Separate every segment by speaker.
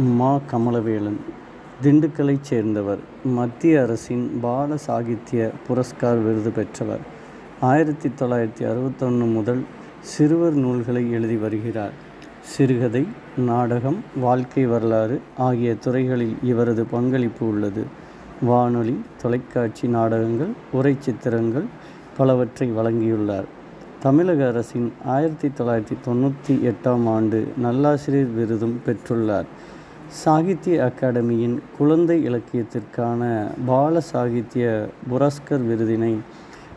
Speaker 1: மா. கமலவேலன் திண்டுக்கலைச் சேர்ந்தவர் மத்திய அரசின் பால சாகித்ய புரஸ்கார் விருது பெற்றவர். ஆயிரத்தி தொள்ளாயிரத்தி அறுபத்தொன்று முதல் சிறுவர் நூல்களை எழுதி வருகிறார். சிறுகதை நாடகம் வாழ்க்கை வரலாறு ஆகிய துறைகளில் இவரது பங்களிப்பு உள்ளது. வானொலி தொலைக்காட்சி நாடகங்கள் உரைச்சித்திரங்கள் பலவற்றை வழங்கியுள்ளார். தமிழக அரசின் ஆயிரத்தி தொள்ளாயிரத்தி தொண்ணூற்றி எட்டாம் ஆண்டு நல்லாசிரியர் விருதும் பெற்றுள்ளார். சாகித்ய அகாடமியின் குழந்தை இலக்கியத்திற்கான பால சாகித்ய புரஸ்கர் விருதினை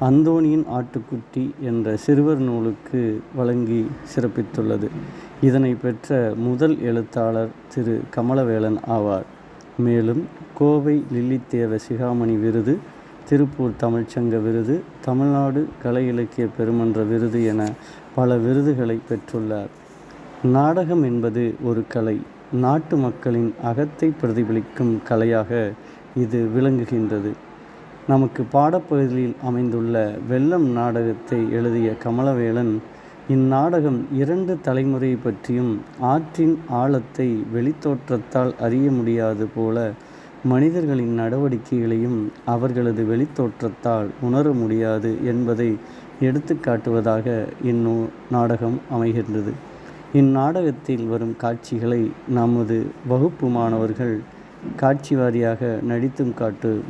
Speaker 1: அந்தோனியின் ஆட்டுக்குட்டி என்ற சிறுவர் நூலுக்கு வழங்கி சிறப்பித்துள்ளது. இதனை பெற்ற முதல் எழுத்தாளர் திரு கமலவேலன் ஆவார். மேலும் கோவை லில்லித்தேவ சிகாமணி விருது திருப்பூர் தமிழ்ச்சங்க விருது தமிழ்நாடு கலை இலக்கிய பெருமன்ற விருது என பல விருதுகளை பெற்றுள்ளார். நாடகம் என்பது ஒரு கலை. நாட்டு மக்களின் அகத்தை பிரதிபலிக்கும் கலையாக இது விளங்குகின்றது. நமக்கு பாடப்பகுதியில் அமைந்துள்ள வெள்ளம் நாடகத்தை எழுதிய கமலவேலன் இந்நாடகம் இரண்டு தலைமுறை பற்றியும் ஆற்றின் ஆழத்தை வெளித்தோற்றத்தால் அறிய முடியாது போல மனிதர்களின் நடவடிக்கைகளையும் அவர்களது வெளித்தோற்றத்தால் உணர முடியாது என்பதை எடுத்துக்காட்டுவதாக இந்நூ நாடகம் அமைகின்றது. இந்நாடகத்தில் வரும் காட்சிகளை நமது வகுப்பு மாணவர்கள் காட்சி வாரியாக நடித்தும் காட்டு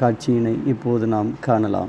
Speaker 1: காட்சியினை இப்போது நாம் காணலாம்.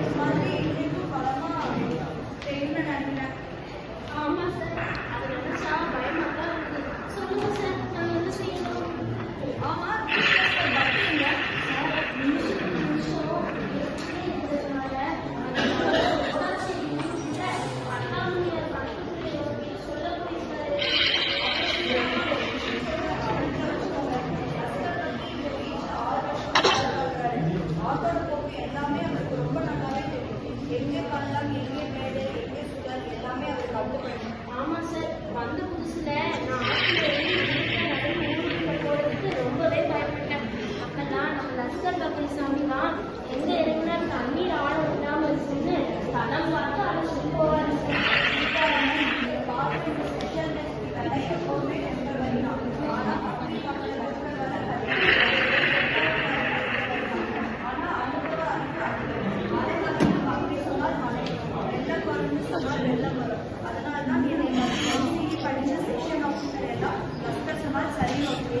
Speaker 2: எல்லாமே அவருக்கு ரொம்ப நல்லாவே தெரியும் எங்கே பண்ணலாம் எங்கே மேடை எங்கே
Speaker 3: சுழல் எல்லாமே அவருக்கு அவ்வளோ Thank you.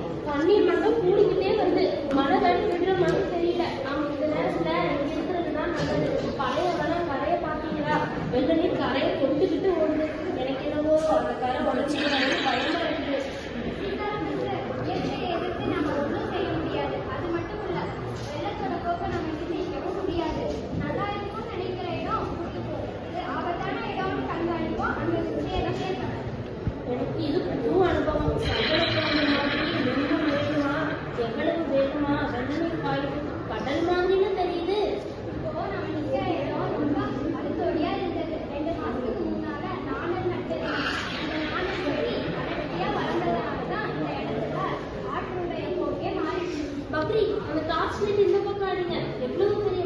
Speaker 2: தண்ணீர் மட்டும் கூடிக்கிட்டே வருது. மழை தண்ணி விடுற மாதிரி தெரியல. நாம இந்த நேரத்துல இங்க இருக்கிறது தான் நல்லது. பழைய வளம் கரையை பாத்தீங்களா வெள்ள நீர் கரையை தொட்டுக்கிட்டு ஓடுது. எனக்கு என்னவோ அந்த கரை உடச்சிட்டு ஆமா வெள்ளனூர்
Speaker 4: கடல் மாதிரின்னு தெரியுது. இப்போ நம்ம நிக்கிற ரொம்ப அடுத்தோடியா இருந்தது. ரெண்டு மாசத்துக்கு முன்னால நாணல் நட்டது அந்த நாணல் தான் இந்த இடத்துல ஆற்றுடைய போக்கே மாறிடுச்சு. பக்ரி அந்த காசுல இந்த பக்கம் ஆடுங்க எவ்வளவு பெரிய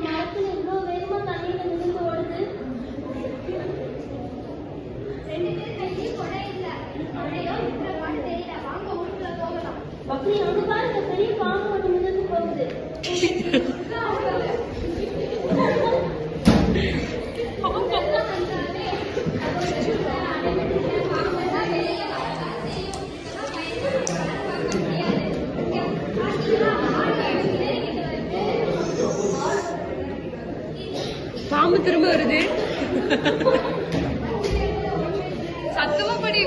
Speaker 5: பாம்பு திரும்ப வருது. சத்தமா படி.